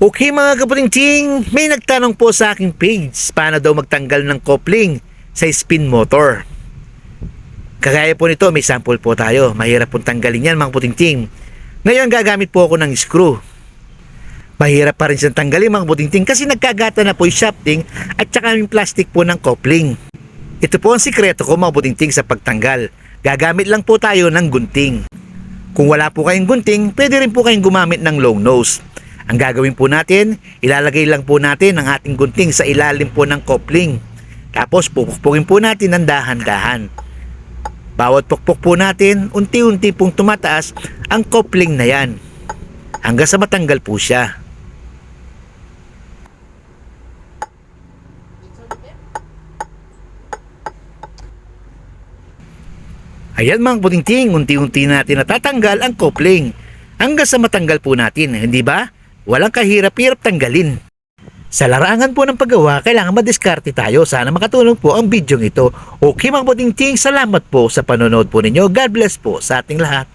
Okay mga kaputing may nagtanong po sa aking page paano daw magtanggal ng coupling sa spin motor. Kagaya po nito, may sample po tayo. Mahirap pong tanggalin yan mga puting Ngayon gagamit po ako ng screw. Mahirap pa rin siyang tanggalin mga puting kasi nagkagata na po yung shafting at saka yung plastic po ng coupling. Ito po ang sikreto ko mga puting sa pagtanggal. Gagamit lang po tayo ng gunting. Kung wala po kayong gunting, pwede rin po kayong gumamit ng long nose. Ang gagawin po natin, ilalagay lang po natin ang ating gunting sa ilalim po ng coupling. Tapos pupukpukin po natin ng dahan-dahan. Bawat pukpok po natin, unti-unti pong tumataas ang coupling na yan. Hanggang sa matanggal po siya. Ayan mga putingting, unti-unti natin natatanggal ang coupling. Hanggang sa matanggal po natin, hindi ba? Walang kahirap-hirap tanggalin. Sa larangan po ng paggawa, kailangan madiskarte tayo. Sana makatulong po ang video ito. Okay mga putingting, salamat po sa panonood po ninyo. God bless po sa ating lahat.